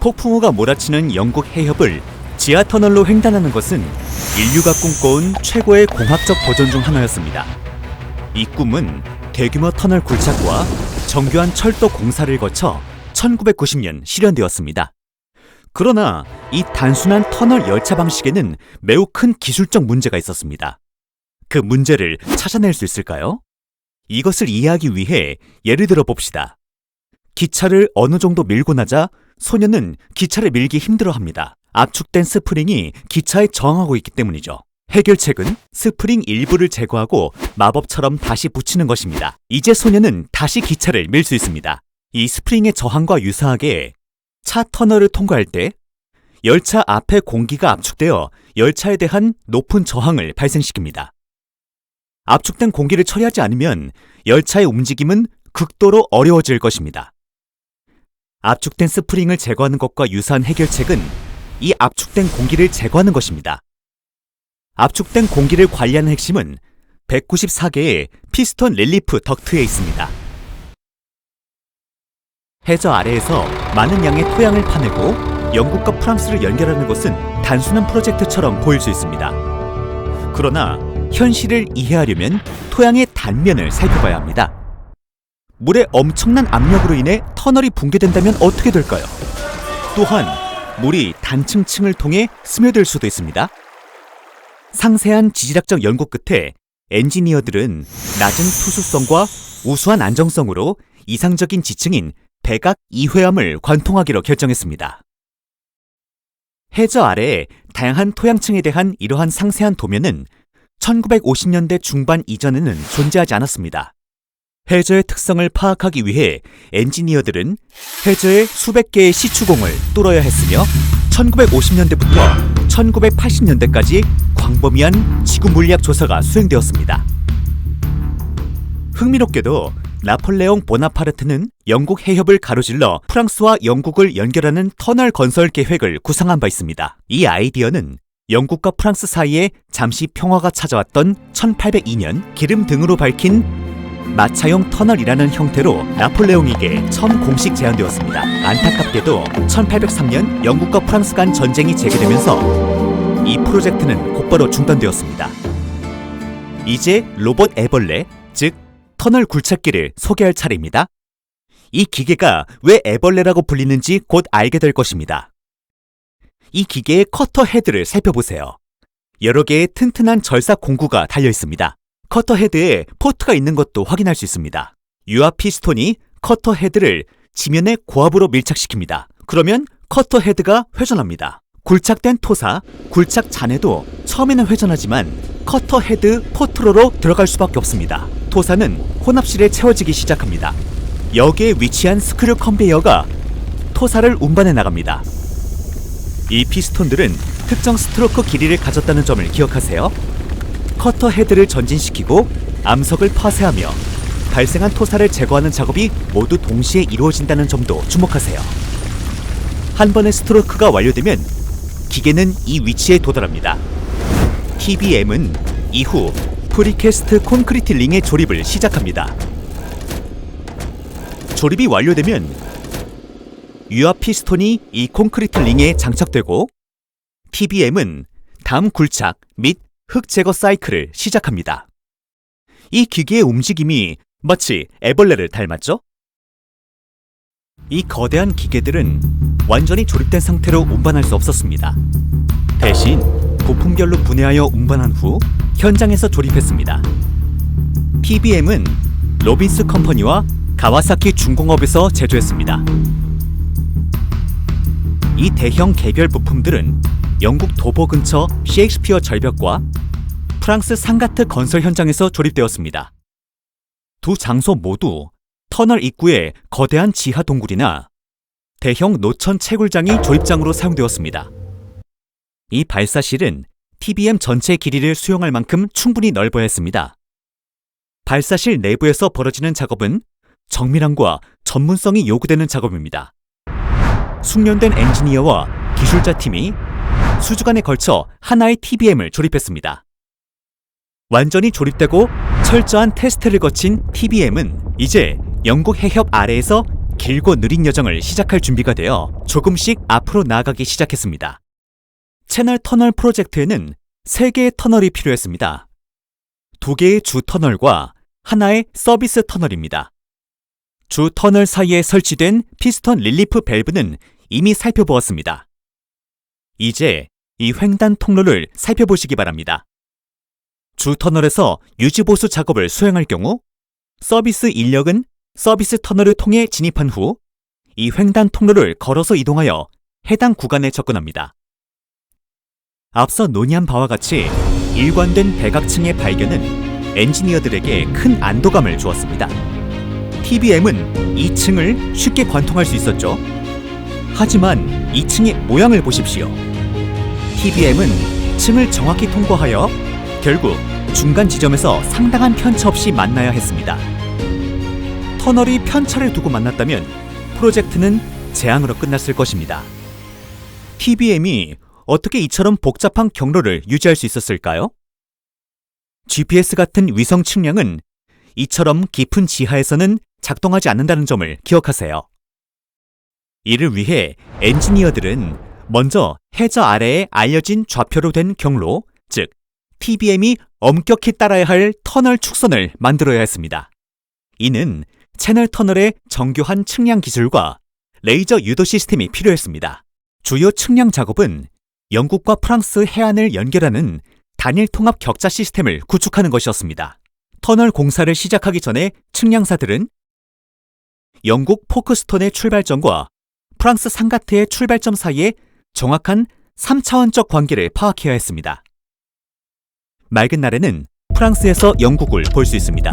폭풍우가 몰아치는 영국 해협을 지하 터널로 횡단하는 것은 인류가 꿈꿔온 최고의 공학적 도전 중 하나였습니다. 이 꿈은 대규모 터널 굴착과 정교한 철도 공사를 거쳐 1990년 실현되었습니다. 그러나 이 단순한 터널 열차 방식에는 매우 큰 기술적 문제가 있었습니다. 그 문제를 찾아낼 수 있을까요? 이것을 이해하기 위해 예를 들어 봅시다. 기차를 어느 정도 밀고 나자 소녀는 기차를 밀기 힘들어 합니다. 압축된 스프링이 기차에 저항하고 있기 때문이죠. 해결책은 스프링 일부를 제거하고 마법처럼 다시 붙이는 것입니다. 이제 소녀는 다시 기차를 밀 수 있습니다. 이 스프링의 저항과 유사하게 차 터널을 통과할 때 열차 앞에 공기가 압축되어 열차에 대한 높은 저항을 발생시킵니다. 압축된 공기를 처리하지 않으면 열차의 움직임은 극도로 어려워질 것입니다. 압축된 스프링을 제거하는 것과 유사한 해결책은 이 압축된 공기를 제거하는 것입니다. 압축된 공기를 관리하는 핵심은 194개의 피스톤 릴리프 덕트에 있습니다. 해저 아래에서 많은 양의 토양을 파내고 영국과 프랑스를 연결하는 것은 단순한 프로젝트처럼 보일 수 있습니다. 그러나 현실을 이해하려면 토양의 단면을 살펴봐야 합니다. 물의 엄청난 압력으로 인해 터널이 붕괴된다면 어떻게 될까요? 또한 물이 단층층을 통해 스며들 수도 있습니다. 상세한 지질학적 연구 끝에 엔지니어들은 낮은 투수성과 우수한 안정성으로 이상적인 지층인 백악 이회암을 관통하기로 결정했습니다. 해저 아래의 다양한 토양층에 대한 이러한 상세한 도면은 1950년대 중반 이전에는 존재하지 않았습니다. 해저의 특성을 파악하기 위해 엔지니어들은 해저의 수백 개의 시추공을 뚫어야 했으며 1950년대부터 1980년대까지 광범위한 지구 물리학 조사가 수행되었습니다. 흥미롭게도 나폴레옹 보나파르트는 영국 해협을 가로질러 프랑스와 영국을 연결하는 터널 건설 계획을 구상한 바 있습니다. 이 아이디어는 영국과 프랑스 사이에 잠시 평화가 찾아왔던 1802년 기름 등으로 밝힌 마차용 터널이라는 형태로 나폴레옹에게 처음 공식 제안되었습니다. 안타깝게도 1803년 영국과 프랑스 간 전쟁이 재개되면서 이 프로젝트는 곧바로 중단되었습니다. 이제 로봇 애벌레, 즉 터널 굴착기를 소개할 차례입니다. 이 기계가 왜 애벌레라고 불리는지 곧 알게 될 것입니다. 이 기계의 커터 헤드를 살펴보세요. 여러 개의 튼튼한 절삭 공구가 달려 있습니다. 커터 헤드에 포트가 있는 것도 확인할 수 있습니다. 유압 피스톤이 커터 헤드를 지면에 고압으로 밀착시킵니다. 그러면 커터 헤드가 회전합니다. 굴착된 토사, 굴착 잔해도 처음에는 회전하지만 커터 헤드 포트로로 들어갈 수밖에 없습니다. 토사는 혼합실에 채워지기 시작합니다. 여기에 위치한 스크류 컨베이어가 토사를 운반해 나갑니다. 이 피스톤들은 특정 스트로크 길이를 가졌다는 점을 기억하세요. 커터 헤드를 전진시키고 암석을 파쇄하며 발생한 토사를 제거하는 작업이 모두 동시에 이루어진다는 점도 주목하세요. 한 번의 스트로크가 완료되면 기계는 이 위치에 도달합니다. TBM은 이후 프리캐스트 콘크리트 링의 조립을 시작합니다. 조립이 완료되면 유압 피스톤이 이 콘크리트 링에 장착되고 TBM은 다음 굴착 및 흙 제거 사이클을 시작합니다. 이 기계의 움직임이 마치 애벌레를 닮았죠? 이 거대한 기계들은 완전히 조립된 상태로 운반할 수 없었습니다. 대신 부품별로 분해하여 운반한 후 현장에서 조립했습니다. TBM은 로빈스 컴퍼니와 가와사키 중공업에서 제조했습니다. 이 대형 개별 부품들은 영국 도보 근처 셰익스피어 절벽과 프랑스 상가트 건설 현장에서 조립되었습니다. 두 장소 모두 터널 입구에 거대한 지하 동굴이나 대형 노천 채굴장이 조립장으로 사용되었습니다. 이 발사실은 TBM 전체 길이를 수용할 만큼 충분히 넓어야 했습니다. 발사실 내부에서 벌어지는 작업은 정밀함과 전문성이 요구되는 작업입니다. 숙련된 엔지니어와 기술자 팀이 수주간에 걸쳐 하나의 TBM을 조립했습니다. 완전히 조립되고 철저한 테스트를 거친 TBM은 이제 영국 해협 아래에서 길고 느린 여정을 시작할 준비가 되어 조금씩 앞으로 나아가기 시작했습니다. 채널 터널 프로젝트에는 3개의 터널이 필요했습니다. 2개의 주 터널과 하나의 서비스 터널입니다. 주 터널 사이에 설치된 피스톤 릴리프 밸브는 이미 살펴보았습니다. 이제 이 횡단 통로를 살펴보시기 바랍니다. 주 터널에서 유지보수 작업을 수행할 경우 서비스 인력은 서비스 터널을 통해 진입한 후 이 횡단 통로를 걸어서 이동하여 해당 구간에 접근합니다. 앞서 논의한 바와 같이 일관된 배각층의 발견은 엔지니어들에게 큰 안도감을 주었습니다. TBM은 2층을 쉽게 관통할 수 있었죠. 하지만 2층의 모양을 보십시오. TBM은 층을 정확히 통과하여 결국 중간 지점에서 상당한 편차 없이 만나야 했습니다. 터널이 편차를 두고 만났다면 프로젝트는 재앙으로 끝났을 것입니다. TBM이 어떻게 이처럼 복잡한 경로를 유지할 수 있었을까요? GPS 같은 위성 측량은 이처럼 깊은 지하에서는 작동하지 않는다는 점을 기억하세요. 이를 위해 엔지니어들은 먼저 해저 아래에 알려진 좌표로 된 경로, 즉 TBM이 엄격히 따라야 할 터널 축선을 만들어야 했습니다. 이는 채널 터널의 정교한 측량 기술과 레이저 유도 시스템이 필요했습니다. 주요 측량 작업은 영국과 프랑스 해안을 연결하는 단일 통합 격자 시스템을 구축하는 것이었습니다. 터널 공사를 시작하기 전에 측량사들은 영국 포크스톤의 출발점과 프랑스 상가트의 출발점 사이에 정확한 3차원적 관계를 파악해야 했습니다. 맑은 날에는 프랑스에서 영국을 볼 수 있습니다.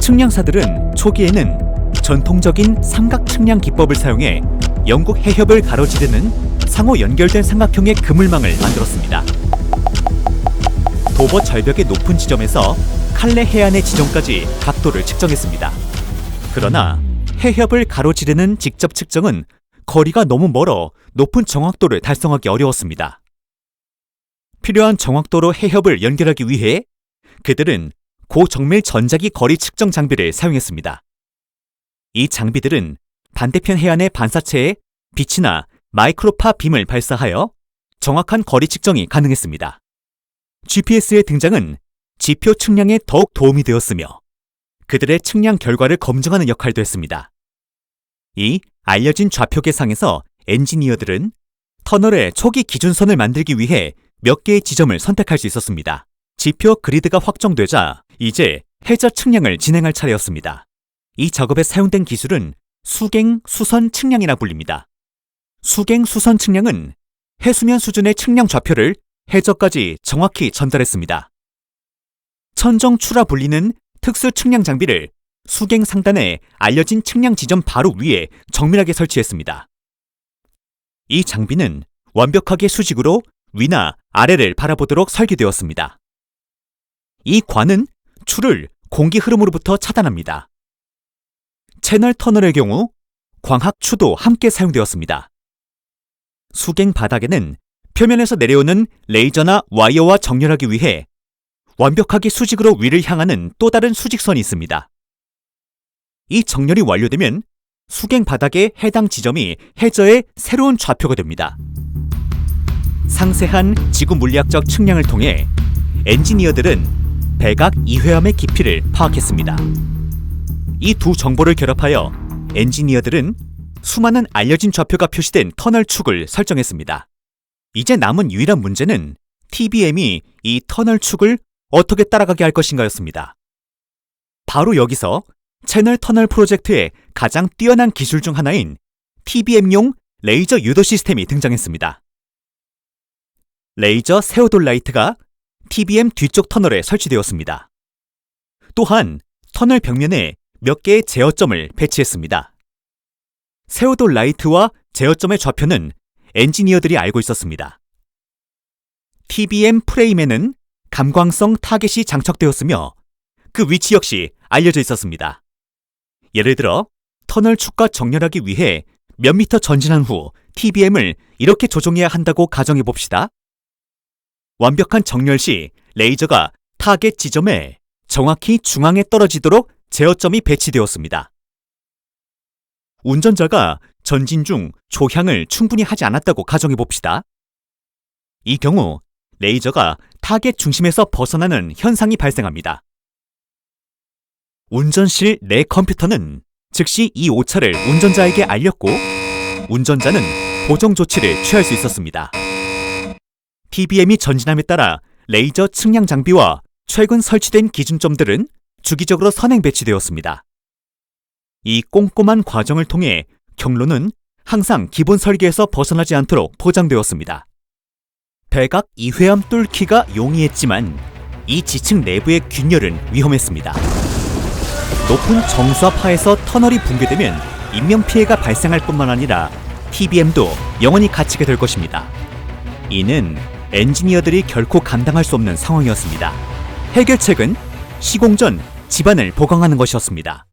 측량사들은 초기에는 전통적인 삼각 측량 기법을 사용해 영국 해협을 가로지르는 상호 연결된 삼각형의 그물망을 만들었습니다. 도버 절벽의 높은 지점에서 칼레 해안의 지점까지 각도를 측정했습니다. 그러나 해협을 가로지르는 직접 측정은 거리가 너무 멀어 높은 정확도를 달성하기 어려웠습니다. 필요한 정확도로 해협을 연결하기 위해 그들은 고정밀 전자기 거리 측정 장비를 사용했습니다. 이 장비들은 반대편 해안의 반사체에 빛이나 마이크로파 빔을 발사하여 정확한 거리 측정이 가능했습니다. GPS의 등장은 지표 측량에 더욱 도움이 되었으며 그들의 측량 결과를 검증하는 역할도 했습니다. 이 알려진 좌표 계상에서 엔지니어들은 터널의 초기 기준선을 만들기 위해 몇 개의 지점을 선택할 수 있었습니다. 지표 그리드가 확정되자 이제 해저 측량을 진행할 차례였습니다. 이 작업에 사용된 기술은 수갱 수선 측량이라 불립니다. 수갱 수선 측량은 해수면 수준의 측량 좌표를 해저까지 정확히 전달했습니다. 천정추라 불리는 특수 측량 장비를 수갱 상단에 알려진 측량 지점 바로 위에 정밀하게 설치했습니다. 이 장비는 완벽하게 수직으로 위나 아래를 바라보도록 설계되었습니다. 이 관은 추를 공기 흐름으로부터 차단합니다. 채널 터널의 경우 광학 추도 함께 사용되었습니다. 수갱 바닥에는 표면에서 내려오는 레이저나 와이어와 정렬하기 위해 완벽하게 수직으로 위를 향하는 또 다른 수직선이 있습니다. 이 정렬이 완료되면 수갱 바닥의 해당 지점이 해저의 새로운 좌표가 됩니다. 상세한 지구 물리학적 측량을 통해 엔지니어들은 백악 이회함의 깊이를 파악했습니다. 이 두 정보를 결합하여 엔지니어들은 수많은 알려진 좌표가 표시된 터널 축을 설정했습니다. 이제 남은 유일한 문제는 TBM이 이 터널 축을 어떻게 따라가게 할 것인가였습니다. 바로 여기서 채널 터널 프로젝트의 가장 뛰어난 기술 중 하나인 TBM용 레이저 유도 시스템이 등장했습니다. 레이저 세오돌 라이트가 TBM 뒤쪽 터널에 설치되었습니다. 또한 터널 벽면에 몇 개의 제어점을 배치했습니다. 세오돌 라이트와 제어점의 좌표는 엔지니어들이 알고 있었습니다. TBM 프레임에는 감광성 타겟이 장착되었으며 그 위치 역시 알려져 있었습니다. 예를 들어 터널 축과 정렬하기 위해 몇 미터 전진한 후 TBM을 이렇게 조종해야 한다고 가정해 봅시다. 완벽한 정렬 시 레이저가 타겟 지점에 정확히 중앙에 떨어지도록 제어점이 배치되었습니다. 운전자가 전진 중 조향을 충분히 하지 않았다고 가정해 봅시다. 이 경우 레이저가 타겟 중심에서 벗어나는 현상이 발생합니다. 운전실 내 컴퓨터는 즉시 이 오차를 운전자에게 알렸고 운전자는 보정 조치를 취할 수 있었습니다. TBM이 전진함에 따라 레이저 측량 장비와 최근 설치된 기준점들은 주기적으로 선행 배치되었습니다. 이 꼼꼼한 과정을 통해 경로는 항상 기본 설계에서 벗어나지 않도록 포장되었습니다. 백악 이회암 뚫기가 용이했지만 이 지층 내부의 균열은 위험했습니다. 높은 정수압하에서 터널이 붕괴되면 인명피해가 발생할 뿐만 아니라 TBM도 영원히 갇히게 될 것입니다. 이는 엔지니어들이 결코 감당할 수 없는 상황이었습니다. 해결책은 시공 전 집안을 보강하는 것이었습니다.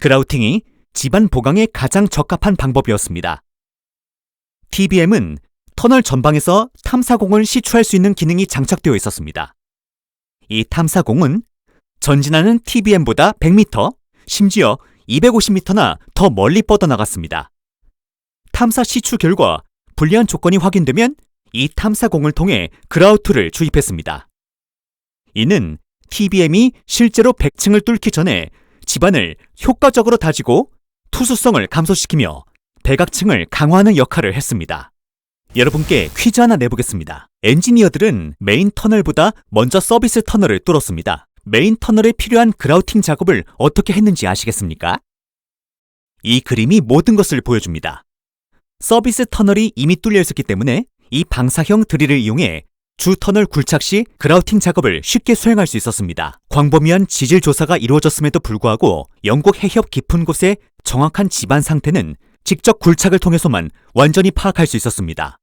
그라우팅이 집안 보강에 가장 적합한 방법이었습니다. TBM은 터널 전방에서 탐사공을 시추할 수 있는 기능이 장착되어 있었습니다. 이 탐사공은 전진하는 TBM보다 100m, 심지어 250m나 더 멀리 뻗어나갔습니다. 탐사 시추 결과 불리한 조건이 확인되면 이 탐사공을 통해 그라우트를 주입했습니다. 이는 TBM이 실제로 100층을 뚫기 전에 집안을 효과적으로 다지고 투수성을 감소시키며 백악층을 강화하는 역할을 했습니다. 여러분께 퀴즈 하나 내보겠습니다. 엔지니어들은 메인 터널보다 먼저 서비스 터널을 뚫었습니다. 메인 터널에 필요한 그라우팅 작업을 어떻게 했는지 아시겠습니까? 이 그림이 모든 것을 보여줍니다. 서비스 터널이 이미 뚫려 있었기 때문에 이 방사형 드릴을 이용해 주 터널 굴착 시 그라우팅 작업을 쉽게 수행할 수 있었습니다. 광범위한 지질 조사가 이루어졌음에도 불구하고 영국 해협 깊은 곳의 정확한 집안 상태는 직접 굴착을 통해서만 완전히 파악할 수 있었습니다.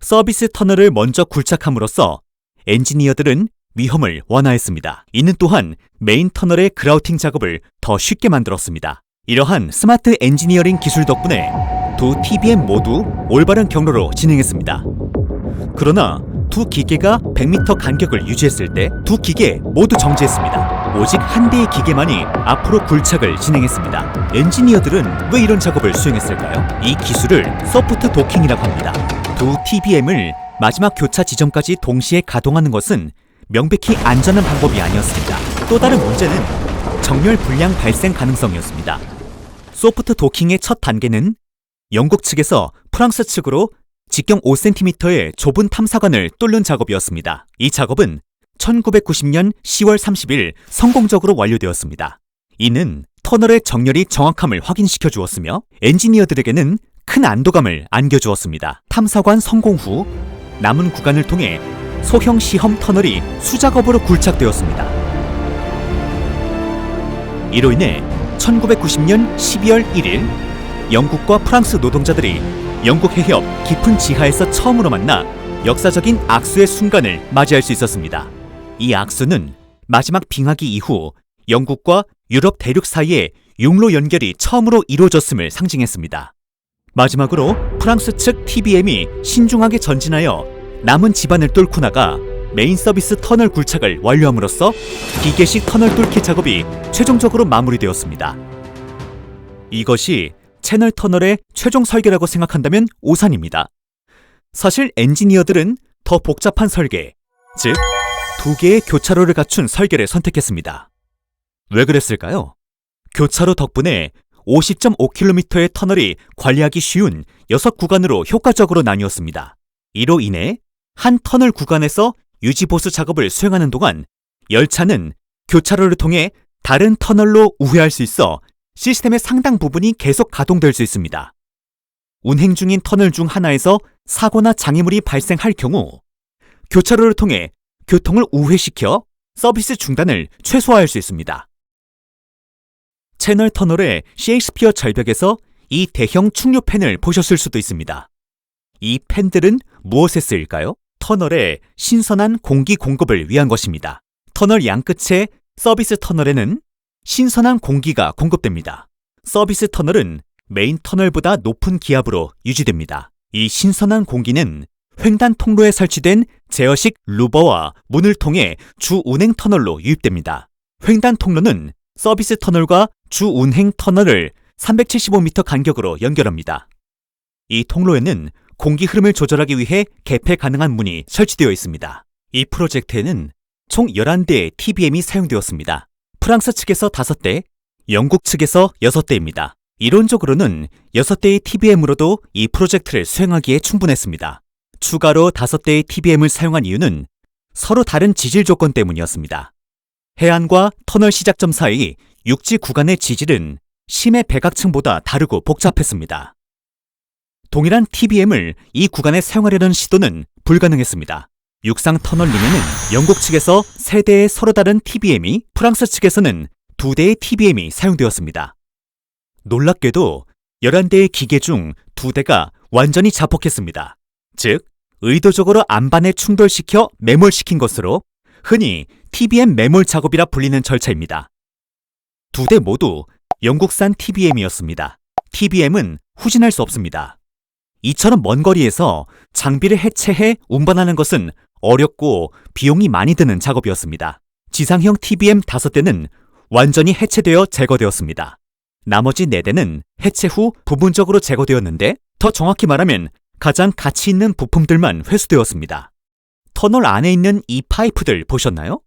서비스 터널을 먼저 굴착함으로써 엔지니어들은 위험을 완화했습니다. 이는 또한 메인 터널의 그라우팅 작업을 더 쉽게 만들었습니다. 이러한 스마트 엔지니어링 기술 덕분에 두 TBM 모두 올바른 경로로 진행했습니다. 그러나 두 기계가 100m 간격을 유지했을 때 두 기계 모두 정지했습니다. 오직 한 대의 기계만이 앞으로 굴착을 진행했습니다. 엔지니어들은 왜 이런 작업을 수행했을까요? 이 기술을 소프트 도킹이라고 합니다. 두 TBM을 마지막 교차 지점까지 동시에 가동하는 것은 명백히 안전한 방법이 아니었습니다. 또 다른 문제는 정렬 불량 발생 가능성이었습니다. 소프트 도킹의 첫 단계는 영국 측에서 프랑스 측으로 직경 5cm의 좁은 탐사관을 뚫는 작업이었습니다. 이 작업은 1990년 10월 30일 성공적으로 완료되었습니다. 이는 터널의 정렬이 정확함을 확인시켜 주었으며 엔지니어들에게는 큰 안도감을 안겨주었습니다. 탐사관 성공 후 남은 구간을 통해 소형 시험 터널이 수작업으로 굴착되었습니다. 이로 인해 1990년 12월 1일 영국과 프랑스 노동자들이 영국 해협 깊은 지하에서 처음으로 만나 역사적인 악수의 순간을 맞이할 수 있었습니다. 이 악수는 마지막 빙하기 이후 영국과 유럽 대륙 사이에 육로 연결이 처음으로 이루어졌음을 상징했습니다. 마지막으로 프랑스 측 TBM이 신중하게 전진하여 남은 집안을 뚫고 나가 메인 서비스 터널 굴착을 완료함으로써 기계식 터널 뚫기 작업이 최종적으로 마무리되었습니다. 이것이 채널 터널의 최종 설계라고 생각한다면 오산입니다. 사실 엔지니어들은 더 복잡한 설계, 즉, 두 개의 교차로를 갖춘 설계를 선택했습니다. 왜 그랬을까요? 교차로 덕분에 50.5km의 터널이 관리하기 쉬운 6구간으로 효과적으로 나뉘었습니다. 이로 인해 한 터널 구간에서 유지 보수 작업을 수행하는 동안 열차는 교차로를 통해 다른 터널로 우회할 수 있어 시스템의 상당 부분이 계속 가동될 수 있습니다. 운행 중인 터널 중 하나에서 사고나 장애물이 발생할 경우 교차로를 통해 교통을 우회시켜 서비스 중단을 최소화할 수 있습니다. 채널 터널의 셰익스피어 절벽에서 이 대형 충료팬을 보셨을 수도 있습니다. 이 팬들은 무엇에 쓰일까요? 터널에 신선한 공기 공급을 위한 것입니다. 터널 양끝의 서비스 터널에는 신선한 공기가 공급됩니다. 서비스 터널은 메인 터널보다 높은 기압으로 유지됩니다. 이 신선한 공기는 횡단 통로에 설치된 제어식 루버와 문을 통해 주 운행 터널로 유입됩니다. 횡단 통로는 서비스 터널과 주 운행 터널을 375m 간격으로 연결합니다. 이 통로에는 공기 흐름을 조절하기 위해 개폐 가능한 문이 설치되어 있습니다. 이 프로젝트에는 총 11대의 TBM이 사용되었습니다. 프랑스 측에서 5대, 영국 측에서 6대입니다. 이론적으로는 6대의 TBM으로도 이 프로젝트를 수행하기에 충분했습니다. 추가로 5대의 TBM을 사용한 이유는 서로 다른 지질 조건 때문이었습니다. 해안과 터널 시작점 사이 육지 구간의 지질은 심해 백악층보다 다르고 복잡했습니다. 동일한 TBM을 이 구간에 사용하려는 시도는 불가능했습니다. 육상 터널 링에는 영국 측에서 3대의 서로 다른 TBM이 프랑스 측에서는 2대의 TBM이 사용되었습니다. 놀랍게도 11대의 기계 중 2대가 완전히 자폭했습니다. 즉, 의도적으로 안반에 충돌시켜 매몰시킨 것으로 흔히 TBM 매몰 작업이라 불리는 절차입니다. 두 대 모두 영국산 TBM이었습니다. TBM은 후진할 수 없습니다. 이처럼 먼 거리에서 장비를 해체해 운반하는 것은 어렵고 비용이 많이 드는 작업이었습니다. 지상형 TBM 5대는 완전히 해체되어 제거되었습니다. 나머지 4대는 해체 후 부분적으로 제거되었는데 더 정확히 말하면 가장 가치 있는 부품들만 회수되었습니다. 터널 안에 있는 이 파이프들 보셨나요?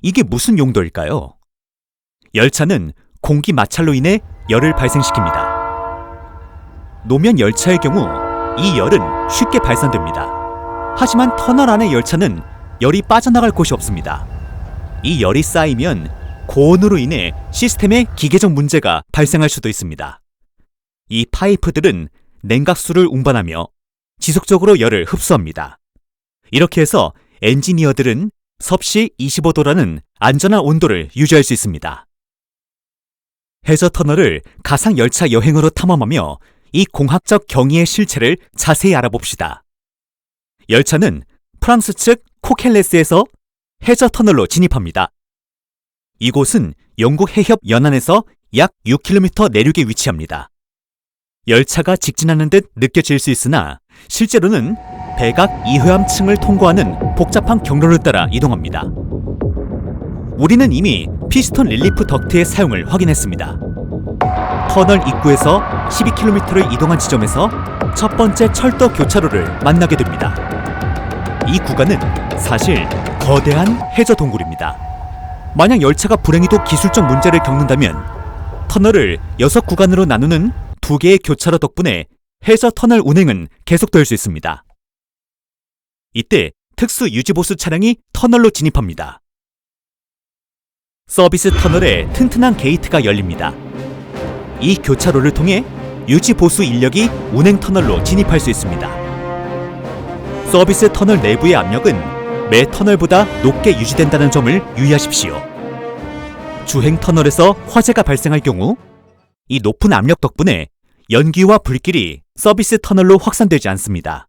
이게 무슨 용도일까요? 열차는 공기 마찰로 인해 열을 발생시킵니다. 노면 열차의 경우 이 열은 쉽게 발산됩니다. 하지만 터널 안의 열차는 열이 빠져나갈 곳이 없습니다. 이 열이 쌓이면 고온으로 인해 시스템에 기계적 문제가 발생할 수도 있습니다. 이 파이프들은 냉각수를 운반하며 지속적으로 열을 흡수합니다. 이렇게 해서 엔지니어들은 섭씨 25도라는 안전한 온도를 유지할 수 있습니다. 해저 터널을 가상 열차 여행으로 탐험하며 이 공학적 경위의 실체를 자세히 알아봅시다. 열차는 프랑스 측 코켈레스에서 해저 터널로 진입합니다. 이곳은 영국 해협 연안에서 약 6km 내륙에 위치합니다. 열차가 직진하는 듯 느껴질 수 있으나 실제로는 백악 이회암층을 통과하는 복잡한 경로를 따라 이동합니다. 우리는 이미 피스톤 릴리프 덕트의 사용을 확인했습니다. 터널 입구에서 12km를 이동한 지점에서 첫 번째 철도 교차로를 만나게 됩니다. 이 구간은 사실 거대한 해저 동굴입니다. 만약 열차가 불행히도 기술적 문제를 겪는다면 터널을 6구간으로 나누는 두 개의 교차로 덕분에 해저 터널 운행은 계속될 수 있습니다. 이때 특수 유지보수 차량이 터널로 진입합니다. 서비스 터널에 튼튼한 게이트가 열립니다. 이 교차로를 통해 유지 보수 인력이 운행 터널로 진입할 수 있습니다. 서비스 터널 내부의 압력은 매 터널보다 높게 유지된다는 점을 유의하십시오. 주행 터널에서 화재가 발생할 경우 이 높은 압력 덕분에 연기와 불길이 서비스 터널로 확산되지 않습니다.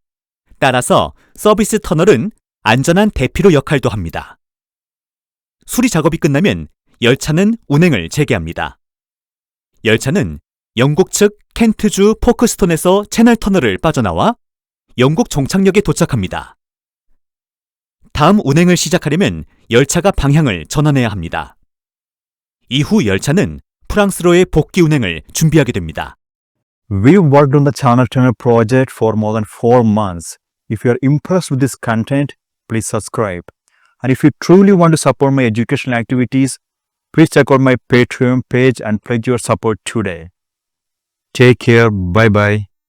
따라서 서비스 터널은 안전한 대피로 역할도 합니다. 수리 작업이 끝나면 열차는 운행을 재개합니다. 열차는 영국 측 켄트주 포크스톤에서 채널 터널을 빠져나와 영국 종착역에 도착합니다. 다음 운행을 시작하려면 열차가 방향을 전환해야 합니다. 이후 열차는 프랑스로의 복귀 운행을 준비하게 됩니다. We've worked on the Channel Tunnel project for more than four months. If you are impressed with this content, please subscribe. And if you truly want to support my educational activities, please check out my Patreon page and pledge your support today. Take care. Bye bye.